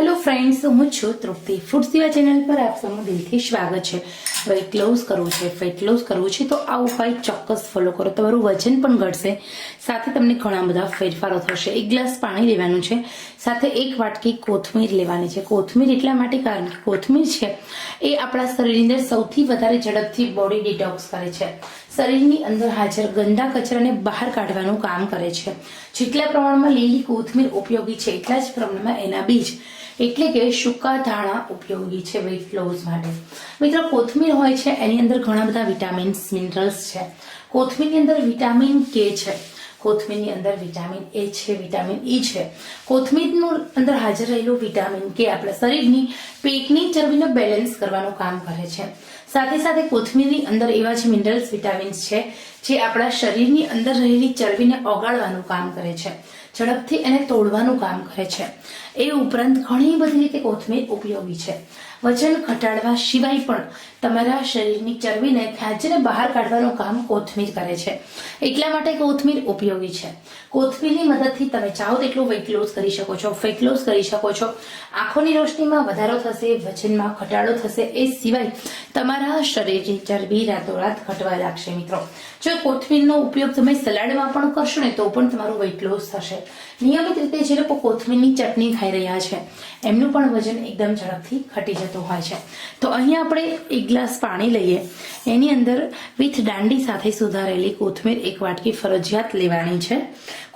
Hello friends હું છું તૃપ્તિ. Food સેવા ચેનલ પર આપ સૌનું દિલથી સ્વાગત છે. વેઇટ લોસ કરવું છે ફેટ લોસ કરવું છે, તો આ ઉપાય ચોક્કસ ફોલો કરો. તમારું વજન પણ ઘટશે. સાથે તમને ઘણા બધા ફેરફારો થશે. એક ગ્લાસ પાણી લેવાનું છે. સાથે એક વાટકી કોથમીર લેવાની છે. કોથમીર એટલા માટે કારણ કે કોથમીર છે, એ આપણા શરીરની અંદર સૌથી વધારે ઝડપથી બોડી ડિટોક્સ કરે છે. શરીરની અંદર હાજર ગંદા કચરાને બહાર કાઢવાનું કામ કરે છે. જેટલા પ્રમાણમાં લીલી કોથમીર ઉપયોગી છે, એટલા જ પ્રમાણમાં એના બીજ. એટલે કે સૂકા ધાણા ઉપયોગી છે વેઇટ લોસ માટે. મિત્રો, કોથમીર હોય છે, એની અંદર ઘણા બધા વિટામિન્સ મિનરલ્સ છે. કોથમીરની અંદર વિટામિન કે છે. કોથમીરની અંદર વિટામિન એ છે, વિટામિન ઈ છે. કોથમીરનું અંદર હાજર રહેલું વિટામિન કે આપણા શરીરની પેટની ચરબીને બેલેન્સ કરવાનું કામ કરે છે. સાથે સાથે કોથમીરની અંદર એવા જ મિનરલ્સ વિટામિન્સ છે, જે આપણા શરીરની અંદર રહેલી ચરબીને ઓગાળવાનું કામ કરે છે. ઝડપથી એને તોડવાનું કામ કરે છે. એ ઉપરાંત ઘણી બધી રીતે કોથમીર ઉપયોગી છે. વજન ઘટાડવા સિવાય પણ તમારા શરીરની ચરબીને ખેંચીને બહાર કાઢવાનું કામ કોથમીર કરે છે. એટલા માટે કોથમીર ઉપયોગી છે. કોથમીરની મદદથી તમે ચાહો તેટલું વેઇટ લોસ કરી શકો છો ફેટ લોસ કરી શકો છો. આંખોની રોશનીમાં વધારો થશે, વજનમાં ઘટાડો થશે, એ સિવાય તમારા શરીરની ચરબી રાતોરાત ઘટવા લાગશે મિત્રો. જો કોથમીરનો ઉપયોગ તમે સલાડમાં પણ કરશો ને, તો પણ તમારું વેઇટ લોસ થશે. નિયમિત રીતે જે લોકો કોથમીરની ચટણી ખાઈ રહ્યા છે, એમનું પણ વજન એકદમ ઝડપથી ઘટી જતું હોય છે. તો અહીંયા આપણે એક ગ્લાસ પાણી લઈએ. એની અંદર વિથ દાંડી સાથે સુધારેલી કોથમીર એક વાટકી ફરજિયાત લેવાની છે.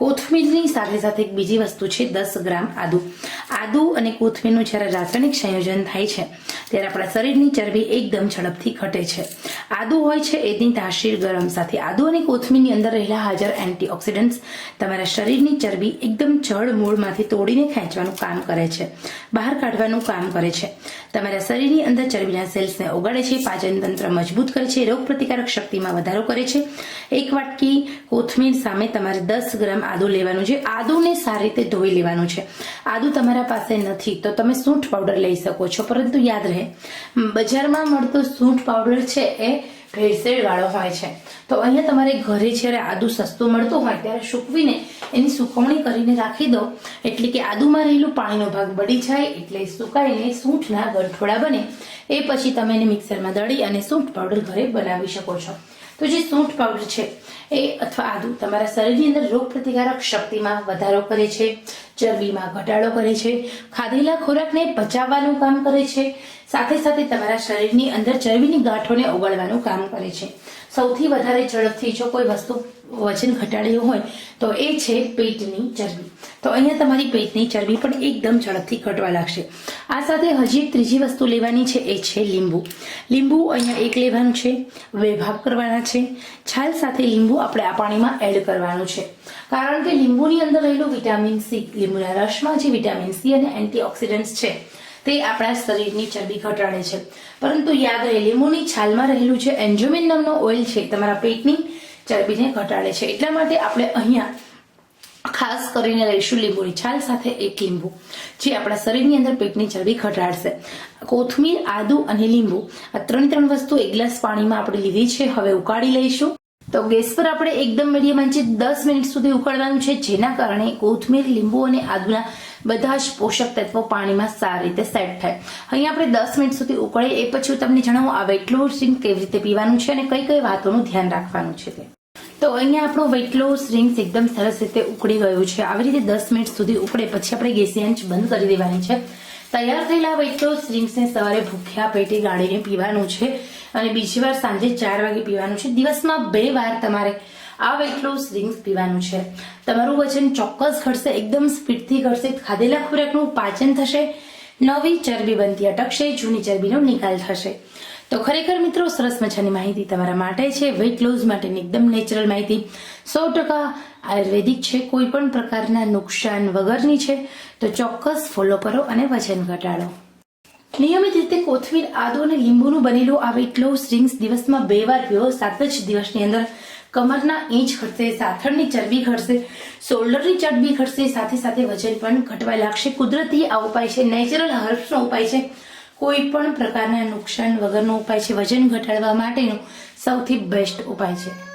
કોથમીરની સાથે સાથે એક બીજી વસ્તુ છે દસ ગ્રામ આદુ. આદુ અને કોથમીરનું જ્યારે રાસાયણિક સંયોજન થાય છે, ત્યારે આપણા શરીરની ચરબી એકદમ ઝડપથી ઘટે છે. આદુ હોય છે એની તાસીર ગરમ સાથે. આદુ અને કોથમીરની અંદર રહેલા હાજર એન્ટીઓક્સિડન્ટ્સ તમારા શરીરની ચરબી એકદમ જળ મૂળમાંથી તોડીને ખેંચવાનું કામ કરે છે. બહાર કાઢવાનું કામ કરે છે. તમારા શરીરની અંદર ચરબીના સેલ્સને ઓગાળે છે, પાચન તંત્ર મજબૂત કરે છે, રોગ પ્રતિકારક શક્તિમાં વધારો કરે છે. એક વાટકી કોથમીર સામે તમારે દસ ગ્રામ આદુ લેવાનું છે. આદુને સારી રીતે ધોઈ લેવાનું છે. આદુ તમારા પાસે નથી, તો તમે સૂંઠ પાવડર લઈ શકો છો, પરંતુ યાદ રહે બજારમાં મળતો સૂંઠ પાવડર છે એ ભેળસેળ વાળો હોય છે. તો અહીંયા તમારે ઘરે જ્યારે આદુ સસ્તું મળતું હોય, ત્યારે સૂકવીને એની સુકવણી કરીને રાખી દો. એટલે કે આદુમાં રહેલું પાણીનો ભાગ બળી જાય એટલે સુકાઈને સૂંઠના ગંઠોડા બને. એ પછી તમે એને મિક્સરમાં દળી અને સૂંઠ પાવડર ઘરે બનાવી શકો છો. તો જે સૂંઠ પાવડર છે, એ અથવા આદુ તમારા શરીરની અંદર રોગ પ્રતિકારક શક્તિમાં વધારો કરે છે, ચરબીમાં ઘટાડો કરે છે, ખાધેલા ખોરાકને પચાવવાનું કામ કરે છે, સાથે સાથે તમારા શરીરની અંદર ચરબીની ગાંઠોને ઓગળવાનું કામ કરે છે. સૌથી વધારે ઝડપથી જો કોઈ વસ્તુ વજન ઘટાડ્યું હોય તો એ છે પેટની ચરબી. તો અહીંયા તમારી પેટની ચરબી પણ એકદમ ઝડપથી ઘટવા લાગશે. આ સાથે હજી એક ત્રીજી વસ્તુ લેવાની છે, એ છે લીંબુ. લીંબુ અહીંયા એક લેવાનું છે બે કરવાના છે. છાલ સાથે લીંબુ આપણે આ પાણીમાં એડ કરવાનું છે. કારણ કે લીંબુની અંદર રહેલું વિટામિન સી, લીંબુના રસમાં જે વિટામિન સી અને એન્ટીઓક્સિડન્ટ્સ છે, તે આપણા શરીરની ચરબી ઘટાડે છે. પરંતુ યાદ રહે, લીંબુની છાલમાં રહેલું છે એન્જોમિન નામનો ઓઇલ છે તમારા પેટની ચરબીને ઘટાડે છે. એટલા માટે આપણે અહીંયા ખાસ કરીને લઈશું લીંબુની છાલ સાથે એક લીંબુ, જે આપણા શરીરની અંદર પેટની ચરબી ઘટાડશે. કોથમીર, આદુ અને લીંબુ આ ત્રણ ત્રણ વસ્તુ એક ગ્લાસ પાણીમાં આપણે લીધી છે. હવે ઉકાળી લઈશું. તો ગેસ પર આપણે એકદમ મીડિયમ આંચે દસ મિનિટ સુધી ઉકાળવાનું છે, જેના કારણે કોથમીર, લીંબુ અને આદુના બધા જ પોષક તત્વો પાણીમાં સારી રીતે સેટ થાય. અહીં આપણે દસ મિનિટ સુધી ઉકળે એ પછી હું તમને જણાવું આ વેટ લોસ ડ્રિંક કેવી રીતે પીવાનું છે અને કઈ કઈ વાતોનું ધ્યાન રાખવાનું છે તે. તો અહીંયા આપણો વેટ લોસ ડ્રિંક્સ એકદમ સરસ રીતે ઉકળી ગયું છે. આવી રીતે દસ મિનિટ સુધી ઉકળે, પછી આપણે ગેસની આંચ બંધ કરી દેવાની છે. તૈયાર થયેલા વેટ લોસ ડ્રિંક્સને સવારે ભૂખ્યા પેટે ગાળીને પીવાનું છે અને બીજી વાર સાંજે ચાર વાગે પીવાનું છે. દિવસમાં બે વાર તમારે આ વેટ લોસ ડ્રિંક્સ પીવાનું છે. તમારું વજન ચોક્કસ ઘટશે, એકદમ સ્પીડથી ઘટશે. ખાધેલા ખોરાકનું પાચન થશે, નવી ચરબી બનતી અટકશે, જૂની ચરબીનો નિકાલ થશે. તો ખરેખર મિત્રો, સરસ મજાની માહિતી તમારા માટે છે. વેઇટ લોસ માટેની એકદમ નેચરલ માહિતી. સો ટકા આયુર્વેદિક છે, કોઈ પણ પ્રકારના નુકસાન વગરની છે. તો ચોક્કસ ફોલો કરો અને વજન ઘટાડો. નિયમિત રીતે કોથમીર, આદુ અને લીંબુનું બનેલું આ વેઇટ લોસ ડ્રિંક્સ દિવસમાં બે વાર પીવો. સાત જ દિવસની અંદર કમરના ઇંચ ઘટશે, સાથળની ચરબી ઘટશે, શોલ્ડરની ચરબી ઘટશે. સાથે સાથે વજન પણ ઘટવા લાગશે. કુદરતી આ ઉપાય છે નેચરલ હર્બ્સનો ઉપાય છે. કોઈ પણ પ્રકારના નુકસાન વગરનો ઉપાય છે. વજન ઘટાડવા માટેનો સૌથી બેસ્ટ ઉપાય છે.